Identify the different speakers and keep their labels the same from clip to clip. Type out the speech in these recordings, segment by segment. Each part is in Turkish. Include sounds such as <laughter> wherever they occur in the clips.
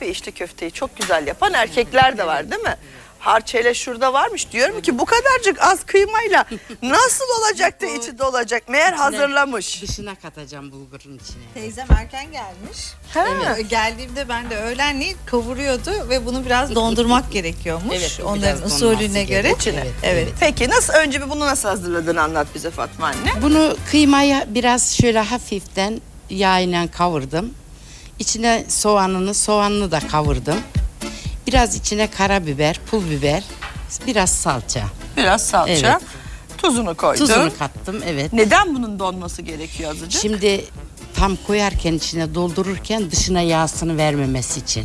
Speaker 1: bir içli köfteyi çok güzel yapan erkekler de var değil mi? Harçeyle şurada varmış. Diyorum ki bu kadarcık az kıymayla nasıl olacak da içi dolacak? Meğer hazırlamış.
Speaker 2: Dışına katacağım bulgurun içine.
Speaker 3: Teyzem erken gelmiş.
Speaker 1: Ha.
Speaker 3: Evet. Geldiğimde ben de öğlenleyin kavuruyordu ve bunu biraz dondurmak <laughs> gerekiyormuş.
Speaker 2: Evet, bu
Speaker 3: Onların
Speaker 2: biraz
Speaker 3: usulüne göre.
Speaker 2: gerekiyor.
Speaker 3: Evet.
Speaker 2: Evet,
Speaker 1: Peki nasıl önce bir bunu nasıl hazırladığını anlat bize Fatma anne.
Speaker 2: Bunu kıymayı biraz şöyle hafiften yağıyla kavurdum. İçine soğanını, soğanını da kavurdum. Biraz içine karabiber, pul biber, biraz salça.
Speaker 1: Biraz salça.
Speaker 2: Evet.
Speaker 1: Tuzunu koydun.
Speaker 2: Tuzunu kattım, evet.
Speaker 1: Neden bunun donması gerekiyor azıcık?
Speaker 2: Şimdi tam koyarken içine doldururken dışına yağsını vermemesi için.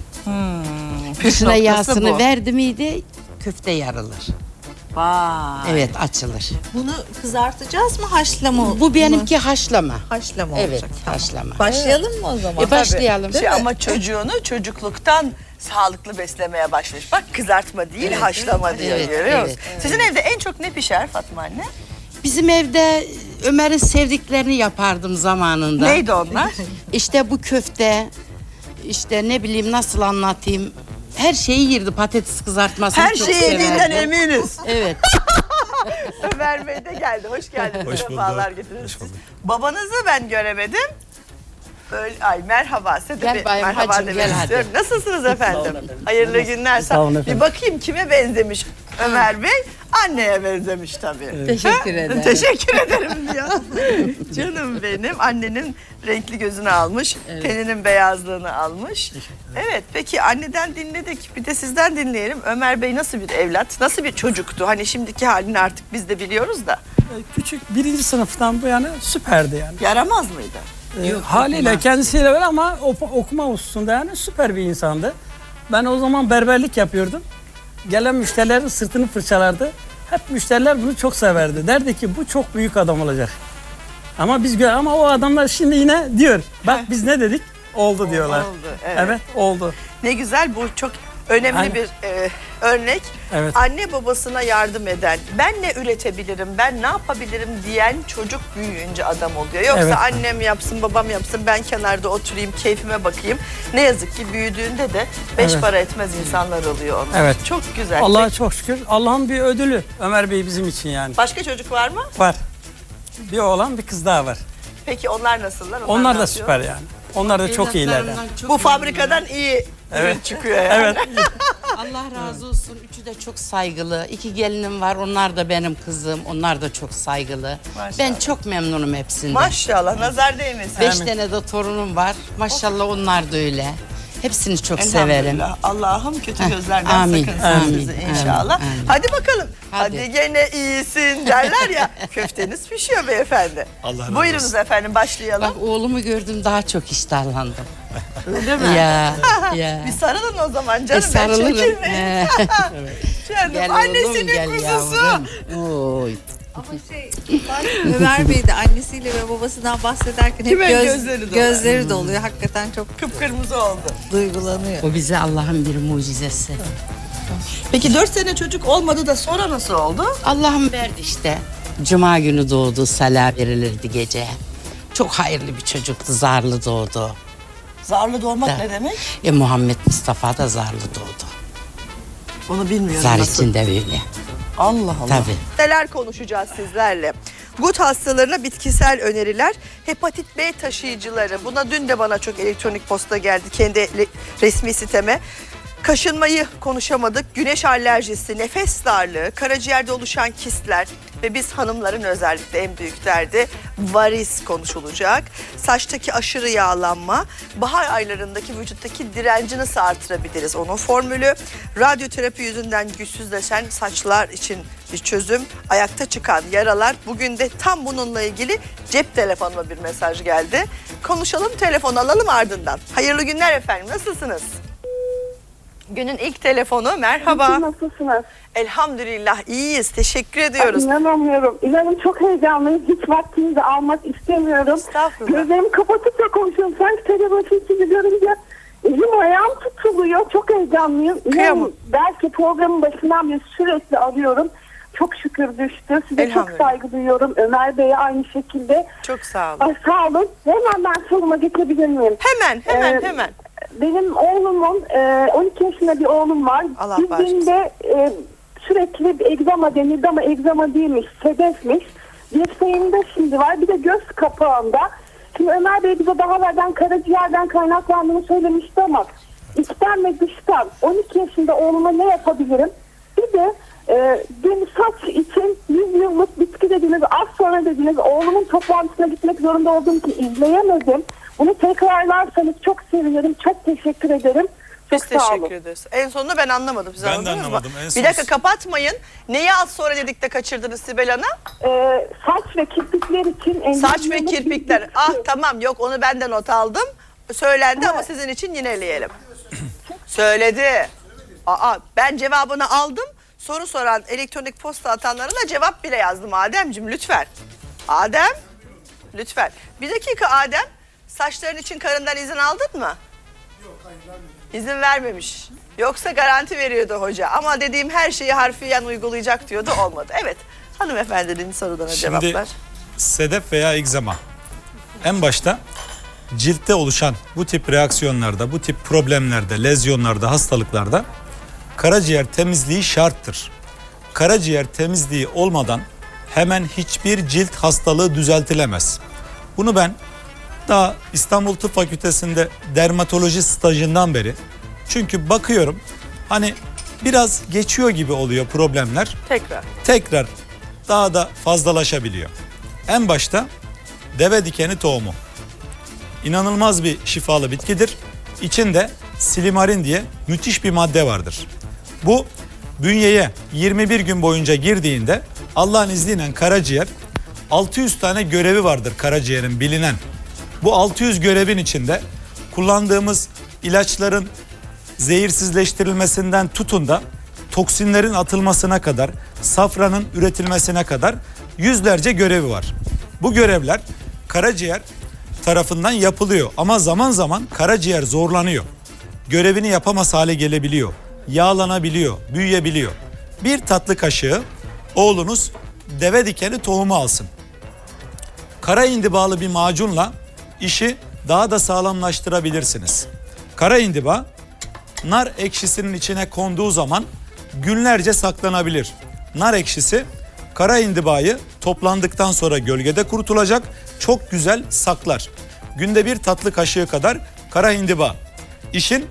Speaker 1: Püf
Speaker 2: Dışına
Speaker 1: noktası
Speaker 2: yağsını
Speaker 1: bu.
Speaker 2: verdi miydi köfte yarılır.
Speaker 1: Vay.
Speaker 2: Evet açılır.
Speaker 3: Bunu kızartacağız mı haşlama mı?
Speaker 2: Bu benimki haşlama.
Speaker 3: haşlama
Speaker 2: Evet
Speaker 3: olacak. Tamam.
Speaker 2: haşlama.
Speaker 3: Başlayalım mı o zaman?
Speaker 2: E, başlayalım.
Speaker 1: Şey, ama çocuğunu çocukluktan sağlıklı beslemeye başlamış. Bak kızartma değil haşlama diyor
Speaker 2: Evet,
Speaker 1: görüyor musun?
Speaker 2: evet,
Speaker 1: Sizin evde en çok ne pişer Fatma anne?
Speaker 2: Bizim evde Ömer'in sevdiklerini yapardım zamanında.
Speaker 1: Neydi onlar?
Speaker 2: İşte bu köfte, işte ne bileyim nasıl anlatayım. Her şeyi yirdi patates kızartmasını
Speaker 1: Her
Speaker 2: çok
Speaker 1: şeyi yediğinden eminiz.
Speaker 2: Evet. <laughs>
Speaker 1: Ömer Bey de geldi. Hoş geldiniz.
Speaker 4: Hoş
Speaker 1: Sefalar
Speaker 4: bulduk.
Speaker 1: getirdiniz.
Speaker 4: Hoş bulduk.
Speaker 1: Babanızı ben göremedim. Böyle, ay merhaba. Size de
Speaker 2: Gel
Speaker 1: bir
Speaker 2: bayım,
Speaker 1: merhaba
Speaker 2: hacım,
Speaker 1: demek
Speaker 2: gel hadi.
Speaker 1: istiyorum. Nasılsınız efendim? Hayırlı günler.
Speaker 4: Sağ olun
Speaker 1: Bir bakayım kime benzemiş Ömer Bey? Anneye benzemiş tabii.
Speaker 3: Teşekkür ederim. <laughs>
Speaker 1: Teşekkür ederim diyor. <laughs> Canım benim. Annenin renkli gözünü almış. Teninin beyazlığını almış. Evet peki anneden dinledik. Bir de sizden dinleyelim. Ömer Bey nasıl bir evlat? Nasıl bir çocuktu? Hani şimdiki halini artık biz de biliyoruz da.
Speaker 4: Küçük birinci sınıftan bu yana süperdi yani.
Speaker 1: Yaramaz mıydı?
Speaker 4: Ee,
Speaker 2: Yok,
Speaker 4: haliyle
Speaker 2: okuma.
Speaker 4: kendisiyle öyle ama op- okuma hususunda yani süper bir insandı. Ben o zaman berberlik yapıyordum. Gelen müşterilerin sırtını fırçalardı. Hep müşteriler bunu çok severdi. Derdi ki bu çok büyük adam olacak. Ama biz gö- ama o adamlar şimdi yine diyor. Bak biz ne dedik? Oldu diyorlar.
Speaker 1: Oldu, evet.
Speaker 4: evet oldu.
Speaker 1: Ne güzel bu çok önemli
Speaker 4: Aynen.
Speaker 1: bir e, örnek.
Speaker 4: Evet.
Speaker 1: Anne babasına yardım eden, ben ne üretebilirim, ben ne yapabilirim diyen çocuk büyüyünce adam oluyor. Yoksa
Speaker 4: Evet.
Speaker 1: annem yapsın, babam yapsın, ben kenarda oturayım, keyfime bakayım. Ne yazık ki büyüdüğünde de beş
Speaker 4: Evet.
Speaker 1: para etmez insanlar oluyor onlar.
Speaker 4: Evet.
Speaker 1: Çok güzel.
Speaker 4: Allah'a çok şükür. Allah'ın bir ödülü Ömer Bey bizim için yani.
Speaker 1: Başka çocuk var mı?
Speaker 4: Var. Bir oğlan bir kız daha var.
Speaker 1: Peki onlar nasıllar?
Speaker 4: Onlar
Speaker 1: ne
Speaker 4: da
Speaker 1: yapıyor?
Speaker 4: süper yani. Onlar da çok iyiler.
Speaker 2: Evlatlarımdan çok
Speaker 1: Bu fabrikadan iyi ürün
Speaker 4: Evet.
Speaker 1: çıkıyor yani.
Speaker 4: Evet. <laughs>
Speaker 2: Allah razı olsun. Üçü de çok saygılı. İki gelinim var. Onlar da benim kızım. Onlar da çok saygılı.
Speaker 1: Maşallah.
Speaker 2: Ben çok memnunum hepsinden.
Speaker 1: Maşallah nazar değmesin.
Speaker 2: Beş tane de torunum var. Maşallah onlar da öyle. Hepsini çok severim.
Speaker 1: Allah'ım kötü gözlerden
Speaker 2: amin,
Speaker 1: sakınsın
Speaker 2: amin,
Speaker 1: sizi
Speaker 2: amin,
Speaker 1: inşallah.
Speaker 2: amin.
Speaker 1: Hadi bakalım. Hadi.
Speaker 2: Hadi.
Speaker 1: gene iyisin derler ya. <laughs> Köfteniz pişiyor beyefendi.
Speaker 4: Allah razı
Speaker 1: Buyurunuz
Speaker 4: olsun.
Speaker 1: efendim başlayalım.
Speaker 2: Bak oğlumu gördüm daha çok iştahlandım.
Speaker 1: Öyle mi?
Speaker 2: ya <laughs> ya.
Speaker 1: Bir sarılın o zaman
Speaker 2: E,
Speaker 1: canım. ben
Speaker 2: sarılırım.
Speaker 1: çekilmeyeyim.
Speaker 2: He. <laughs>
Speaker 1: Canım
Speaker 2: gel
Speaker 1: annesinin
Speaker 2: oğlum gel
Speaker 1: kuzusu.
Speaker 2: yavrum. Oy.
Speaker 3: Ama şey Ömer Bey de annesiyle ve babasından bahsederken hep göz-
Speaker 1: gözleri doluyor?
Speaker 3: gözleri doluyor. Hakikaten çok
Speaker 1: Kıpkırmızı oldu.
Speaker 3: duygulanıyor.
Speaker 2: O bize Allah'ın bir mucizesi.
Speaker 1: Peki dört sene çocuk olmadı da sonra nasıl oldu?
Speaker 2: Allah'ım verdi işte. Cuma günü doğdu, sala verilirdi gece. Çok hayırlı bir çocuktu, zarlı doğdu.
Speaker 1: Zarlı doğmak
Speaker 2: Da.
Speaker 1: ne demek?
Speaker 2: E Muhammed Mustafa da zarlı doğdu.
Speaker 1: Onu bilmiyorum
Speaker 2: Zar
Speaker 1: nasıl.
Speaker 2: içinde böyle.
Speaker 1: Allah Allah.
Speaker 2: Tabii.
Speaker 1: Neler konuşacağız sizlerle? Gut hastalarına bitkisel öneriler, hepatit B taşıyıcıları. Buna dün de bana çok elektronik posta geldi kendi resmi siteme. Kaşınmayı konuşamadık. Güneş alerjisi, nefes darlığı, karaciğerde oluşan kistler ve biz hanımların özellikle en büyük derdi varis konuşulacak. Saçtaki aşırı yağlanma, bahar aylarındaki vücuttaki direnci nasıl artırabiliriz onun formülü. Radyoterapi yüzünden güçsüzleşen saçlar için bir çözüm. Ayakta çıkan yaralar. Bugün de tam bununla ilgili cep telefonuma bir mesaj geldi. Konuşalım telefon alalım ardından. Hayırlı günler efendim nasılsınız? Günün ilk telefonu merhaba.
Speaker 5: Nasılsınız?
Speaker 1: Elhamdülillah iyiyiz teşekkür ediyoruz.
Speaker 5: İnanamıyorum. İnanın çok heyecanlıyım. Hiç vaktinizi almak istemiyorum.
Speaker 1: Estağfurullah.
Speaker 5: Gözlerimi kapatıp da konuşuyorum. Sanki telefon gibi görünce elim ayağım tutuluyor. Çok heyecanlıyım. İnanın belki programın başından beri sürekli arıyorum. Çok şükür düştü. Size çok saygı duyuyorum. Ömer Bey'e aynı şekilde.
Speaker 1: Çok sağ olun.
Speaker 5: Ay, sağ olun. Hemen ben soruma geçebilir miyim?
Speaker 1: Hemen hemen
Speaker 5: Ee,
Speaker 1: hemen.
Speaker 5: Benim oğlumun e, 12 yaşında bir oğlum var.
Speaker 1: Allah
Speaker 5: Cildinde e, sürekli bir egzama denildi ama egzama değilmiş, sedefmiş. Dirseğinde şimdi var bir de göz kapağında. Şimdi Ömer Bey bize daha evvelden karaciğerden kaynaklandığını söylemişti ama içten ve dıştan 12 yaşında oğluma ne yapabilirim? Bir de e, dün saç için 100 yıllık bitki dediniz, az sonra dediniz. Oğlumun toplantısına gitmek zorunda olduğum için izleyemedim. Bunu tekrarlarsanız çok sevinirim. Çok teşekkür ederim. Çok
Speaker 1: Biz
Speaker 5: olun.
Speaker 1: teşekkür ederiz. En sonunu ben anlamadım. Siz
Speaker 6: Ben de
Speaker 1: mı?
Speaker 6: anlamadım. En
Speaker 1: Bir dakika kapatmayın. Neyi az sonra dedik de kaçırdınız Sibel Hanım?
Speaker 5: Ee, saç ve kirpikler için... en
Speaker 1: Saç ve kirpikler.
Speaker 5: bitki-
Speaker 1: Ah tamam yok onu ben de not aldım. Söylendi ama sizin için yineleyelim. Söyledi. Aa ben cevabını aldım. Soru soran elektronik posta atanlara da cevap bile yazdım Ademciğim lütfen. Adem lütfen. Bir dakika Adem saçların için karından izin aldın mı? İzin vermemiş. Yoksa garanti veriyordu hoca. Ama dediğim her şeyi harfiyen uygulayacak diyordu olmadı. Evet hanımefendinin sorularına
Speaker 6: Şimdi
Speaker 1: cevaplar.
Speaker 6: sedef veya egzama en başta ciltte oluşan bu tip reaksiyonlarda, bu tip problemlerde, lezyonlarda, hastalıklarda karaciğer temizliği şarttır. Karaciğer temizliği olmadan hemen hiçbir cilt hastalığı düzeltilemez. Bunu ben daha İstanbul Tıp Fakültesi'nde dermatoloji stajından beri çünkü bakıyorum hani biraz geçiyor gibi oluyor problemler
Speaker 1: Tekrar.
Speaker 6: tekrar daha da fazlalaşabiliyor. En başta deve dikeni tohumu. İnanılmaz bir şifalı bitkidir. İçinde silimarin diye müthiş bir madde vardır. Bu bünyeye 21 gün boyunca girdiğinde Allah'ın izniyle karaciğer 600 tane görevi vardır karaciğerin bilinen. Bu 600 görevin içinde kullandığımız ilaçların zehirsizleştirilmesinden tutun da toksinlerin atılmasına kadar, safranın üretilmesine kadar yüzlerce görevi var. Bu görevler karaciğer tarafından yapılıyor ama zaman zaman karaciğer zorlanıyor. Görevini yapamaz hale gelebiliyor. Yağlanabiliyor, büyüyebiliyor. Bir tatlı kaşığı oğlunuz deve dikeni tohumu alsın kara indibalı bir macunla işi daha da sağlamlaştırabilirsiniz. Kara indiba nar ekşisinin içine konduğu zaman günlerce saklanabilir. Nar ekşisi kara indibayı toplandıktan sonra gölgede kurutulacak çok güzel saklar. Günde bir tatlı kaşığı kadar kara indiba. İşin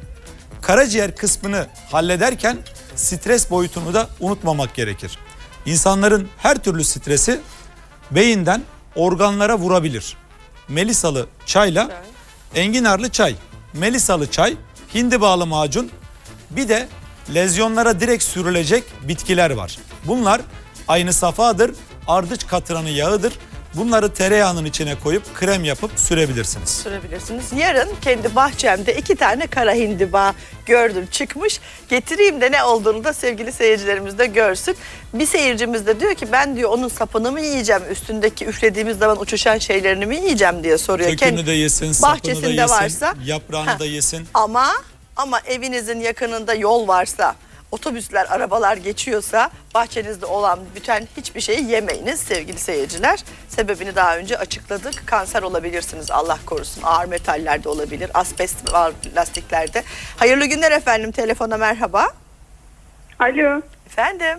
Speaker 6: karaciğer kısmını hallederken stres boyutunu da unutmamak gerekir. İnsanların her türlü stresi beyinden organlara vurabilir. Melisalı çayla enginarlı çay, melisalı çay, hindibalı macun bir de lezyonlara direkt sürülecek bitkiler var. Bunlar aynı safadır, ardıç katranı yağıdır. Bunları tereyağının içine koyup krem yapıp sürebilirsiniz.
Speaker 1: sürebilirsiniz. Yarın kendi bahçemde iki tane kara hindiba gördüm çıkmış. Getireyim de ne olduğunu da sevgili seyircilerimiz de görsün. Bir seyircimiz de diyor ki ben diyor onun sapını mı yiyeceğim? Üstündeki üflediğimiz zaman uçuşan şeylerini mi yiyeceğim diye soruyor.
Speaker 6: Kökünü de yesin, sapını da
Speaker 1: bahçesinde
Speaker 6: yesin,
Speaker 1: varsa.
Speaker 6: yaprağını
Speaker 1: Ha.
Speaker 6: da yesin.
Speaker 1: Ama ama evinizin yakınında yol varsa, otobüsler, arabalar geçiyorsa bahçenizde olan bütün hiçbir şeyi yemeyiniz sevgili seyirciler. Sebebini daha önce açıkladık. Kanser olabilirsiniz Allah korusun. Ağır metaller de olabilir. Asbest var lastiklerde. Hayırlı günler efendim. Telefona merhaba.
Speaker 5: Alo.
Speaker 1: Efendim.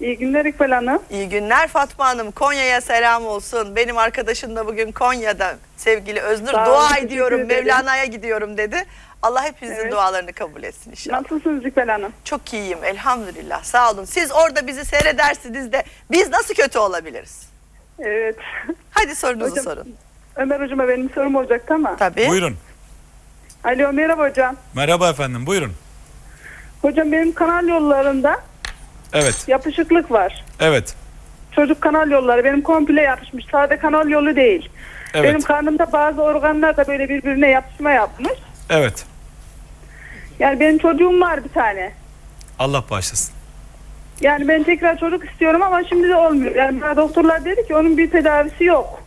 Speaker 5: İyi günler İkbal Hanım.
Speaker 1: İyi günler Fatma Hanım. Konya'ya selam olsun. Benim arkadaşım da bugün Konya'da sevgili Öznur.
Speaker 5: Sağ olun,
Speaker 1: Dua ediyorum. Mevlana'ya gidiyorum dedi. Allah hepinizin
Speaker 5: Evet.
Speaker 1: dualarını kabul etsin inşallah.
Speaker 5: Nasılsınız İkbal Hanım?
Speaker 1: Çok iyiyim elhamdülillah sağ olun. Siz orada bizi seyredersiniz de biz nasıl kötü olabiliriz?
Speaker 5: Evet.
Speaker 1: Hadi sorunuzu
Speaker 5: Hocam-
Speaker 1: sorun.
Speaker 5: Ömer hocama benim sorum olacaktı ama.
Speaker 1: Tabii.
Speaker 6: Buyurun.
Speaker 5: Alo merhaba hocam.
Speaker 6: Merhaba efendim buyurun.
Speaker 5: Hocam benim kanal yollarında
Speaker 6: Evet,
Speaker 5: yapışıklık var.
Speaker 6: evet,
Speaker 5: Çocuk kanal yolları benim komple yapışmış. Sade kanal yolu değil.
Speaker 6: evet,
Speaker 5: Benim karnımda bazı organlar da böyle birbirine yapışma yapmış.
Speaker 6: evet.
Speaker 5: Yani benim çocuğum var bir tane.
Speaker 6: Allah bağışlasın.
Speaker 5: Yani ben tekrar çocuk istiyorum ama şimdi de olmuyor. Yani bana doktorlar dedi ki onun bir tedavisi yok.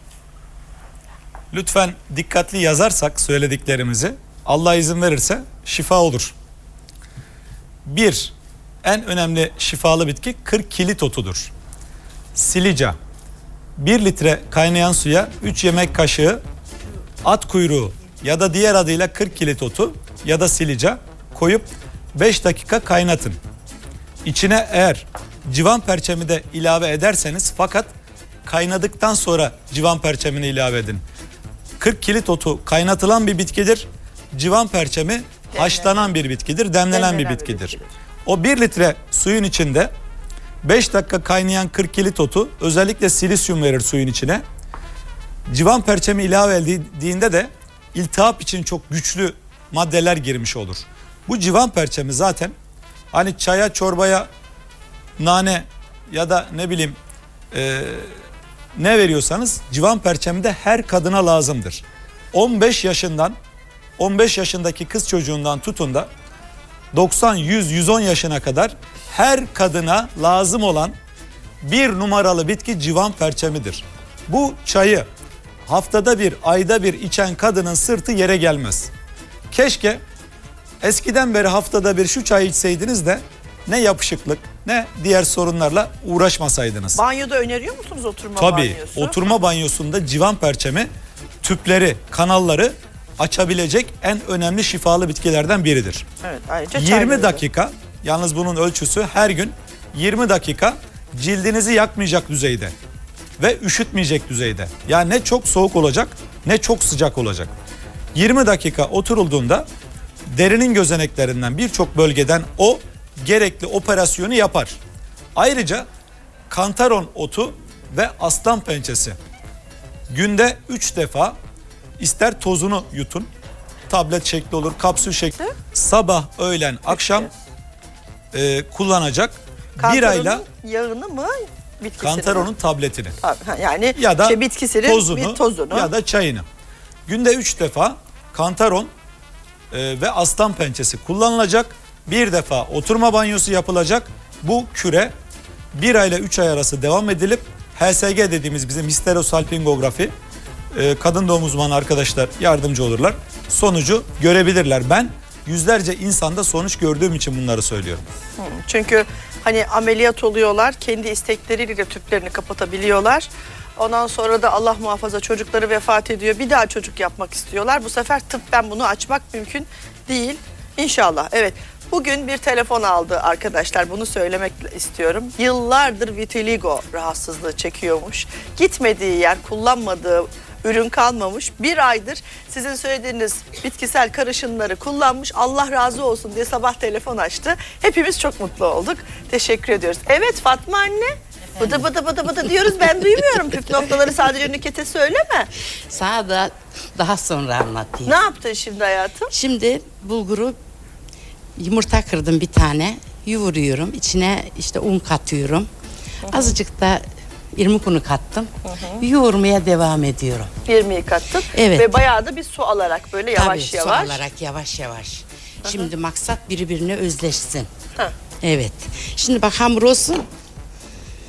Speaker 6: Lütfen dikkatli yazarsak söylediklerimizi Allah izin verirse şifa olur. Bir, en önemli şifalı bitki 40 kilit otudur. Silica. 1 litre kaynayan suya 3 yemek kaşığı at kuyruğu ya da diğer adıyla 40 kilit otu ya da silica koyup 5 dakika kaynatın. İçine eğer civan perçemi de ilave ederseniz fakat kaynadıktan sonra civan perçemini ilave edin. 40 kilit otu kaynatılan bir bitkidir. Civan perçemi haşlanan bir bitkidir, demlenen,
Speaker 1: Demlenen
Speaker 6: bir
Speaker 1: bir
Speaker 6: bitkidir.
Speaker 1: bitkidir.
Speaker 6: O 1 litre suyun içinde 5 dakika kaynayan 40 kilit otu özellikle silisyum verir suyun içine. Civan perçemi ilave edildiğinde de iltihap için çok güçlü maddeler girmiş olur. Bu civan perçemi zaten hani çaya çorbaya nane ya da ne bileyim e, ne veriyorsanız civan perçemi de her kadına lazımdır. 15 yaşından 15 yaşındaki kız çocuğundan tutun da 90, 100, 110 yaşına kadar her kadına lazım olan bir numaralı bitki civan perçemidir. Bu çayı haftada bir, ayda bir içen kadının sırtı yere gelmez. Keşke eskiden beri haftada bir şu çayı içseydiniz de ne yapışıklık ne diğer sorunlarla uğraşmasaydınız.
Speaker 1: Banyoda öneriyor musunuz oturma
Speaker 6: Tabii
Speaker 1: banyosu?
Speaker 6: oturma banyosunda civan perçemi tüpleri, kanalları açabilecek en önemli şifalı bitkilerden biridir.
Speaker 1: Evet, ayrıca
Speaker 6: 20
Speaker 1: çayları.
Speaker 6: dakika yalnız bunun ölçüsü her gün 20 dakika cildinizi yakmayacak düzeyde ve üşütmeyecek düzeyde. Yani ne çok soğuk olacak ne çok sıcak olacak. 20 dakika oturulduğunda derinin gözeneklerinden birçok bölgeden o gerekli operasyonu yapar. Ayrıca kantaron otu ve aslan pençesi günde 3 defa ister tozunu yutun tablet şekli olur kapsül şekli sabah öğlen akşam e, kullanacak bir ayla
Speaker 1: yağını mı bitkisini mi?
Speaker 6: kantaronun tabletini
Speaker 1: Ha, Yani
Speaker 6: ya da
Speaker 1: şey, bitkisinin
Speaker 6: tozunu,
Speaker 1: bir tozunu.
Speaker 6: ya da çayını. Günde 3 defa kantaron e, ve aslan pençesi kullanılacak. Bir defa oturma banyosu yapılacak. Bu küre 1 ay ile 3 ay arası devam edilip HSG dediğimiz bizim histerosalpingografi e, kadın doğum uzmanı arkadaşlar yardımcı olurlar. Sonucu görebilirler. Ben yüzlerce insanda sonuç gördüğüm için bunları söylüyorum.
Speaker 1: Çünkü hani ameliyat oluyorlar, kendi istekleriyle tüplerini kapatabiliyorlar. Ondan sonra da Allah muhafaza çocukları vefat ediyor. Bir daha çocuk yapmak istiyorlar. Bu sefer tıbben bunu açmak mümkün değil. İnşallah. Evet. Bugün bir telefon aldı arkadaşlar. Bunu söylemek istiyorum. Yıllardır vitiligo rahatsızlığı çekiyormuş. Gitmediği yer, kullanmadığı ürün kalmamış. Bir aydır sizin söylediğiniz bitkisel karışımları kullanmış. Allah razı olsun diye sabah telefon açtı. Hepimiz çok mutlu olduk. Teşekkür ediyoruz. Evet Fatma anne. Bıdı bıdı bıdı bıdı diyoruz ben duymuyorum. Püf noktaları sadece Nüket'e söyleme.
Speaker 2: Sana da daha sonra anlatayım.
Speaker 1: Ne yaptın şimdi hayatım?
Speaker 2: Şimdi bulguru yumurta kırdım bir tane. Yoğuruyorum. İçine işte un katıyorum. Azıcık da irmik unu kattım. Yoğurmaya devam ediyorum.
Speaker 1: 20'yi kattın.
Speaker 2: Evet.
Speaker 1: Ve bayağı da bir su alarak böyle yavaş
Speaker 2: Tabii, su
Speaker 1: yavaş.
Speaker 2: alarak yavaş yavaş. Şimdi maksat birbirine özleşsin.
Speaker 1: Ha.
Speaker 2: Evet. Şimdi bak hamur olsun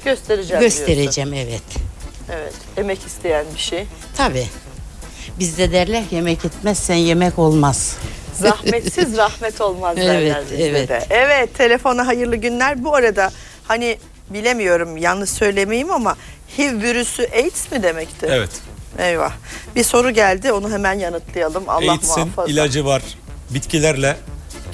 Speaker 1: Göstereceğim diyorsun.
Speaker 2: göstereceğim evet.
Speaker 1: Evet. Emek isteyen bir şey.
Speaker 2: Tabii. Bizde derler yemek etmezsen yemek olmaz.
Speaker 1: Zahmetsiz <laughs> rahmet olmaz derler
Speaker 2: Evet,
Speaker 1: bizde
Speaker 2: evet.
Speaker 1: de. Evet telefona hayırlı günler. Bu arada hani bilemiyorum yanlış söylemeyeyim ama HIV virüsü AIDS mi demekti?
Speaker 6: Evet.
Speaker 1: Eyvah. Bir soru geldi onu hemen yanıtlayalım. Allah
Speaker 6: AIDS'in
Speaker 1: muhafaza.
Speaker 6: ilacı var. Bitkilerle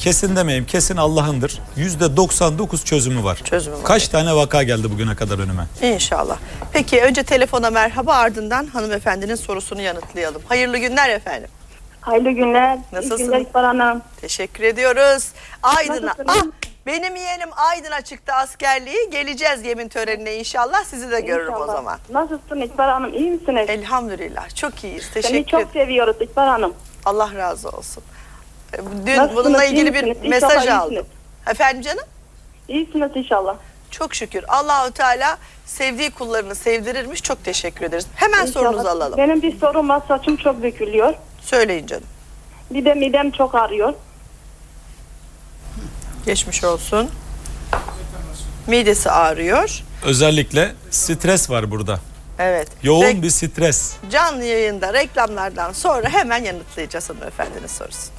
Speaker 6: kesin demeyeyim kesin Allah'ındır. Yüzde 99 çözümü var.
Speaker 1: Çözümü var.
Speaker 6: Kaç tane vaka geldi bugüne kadar önüme?
Speaker 1: İnşallah. Peki önce telefona merhaba ardından hanımefendinin sorusunu yanıtlayalım. Hayırlı günler efendim.
Speaker 5: Hayırlı günler.
Speaker 1: Nasılsınız?
Speaker 5: İyi günler İkbal Hanım.
Speaker 1: Teşekkür ediyoruz. Aydın'a. Ah, benim yeğenim Aydın'a çıktı askerliği. Geleceğiz yemin törenine inşallah. Sizi de görürüm o
Speaker 5: İnşallah.
Speaker 1: zaman.
Speaker 5: Nasılsın İkbal Hanım? İyi misiniz?
Speaker 1: Elhamdülillah. Çok iyiyiz.
Speaker 5: Seni
Speaker 1: Teşekkür
Speaker 5: çok
Speaker 1: ederim.
Speaker 5: seviyoruz İkbal Hanım.
Speaker 1: Allah razı olsun. Dün
Speaker 5: Nasılsınız,
Speaker 1: bununla ilgili bir mesaj
Speaker 5: İnşallah
Speaker 1: aldım.
Speaker 5: iyisiniz.
Speaker 1: Efendim canım?
Speaker 5: İyisiniz inşallah.
Speaker 1: Çok şükür. Allahu Teala sevdiği kullarını sevdirirmiş. Çok teşekkür ederiz. Hemen
Speaker 5: İnşallah.
Speaker 1: sorunuzu alalım.
Speaker 5: Benim bir sorum var. Saçım çok dökülüyor.
Speaker 1: Söyleyin canım.
Speaker 5: Bir de midem çok ağrıyor.
Speaker 1: Geçmiş olsun. Midesi ağrıyor.
Speaker 6: Özellikle stres var burada.
Speaker 1: Evet.
Speaker 6: Yoğun
Speaker 1: Rek-
Speaker 6: bir stres.
Speaker 1: Canlı yayında reklamlardan sonra hemen yanıtlayacağız hanımefendinin sorusu.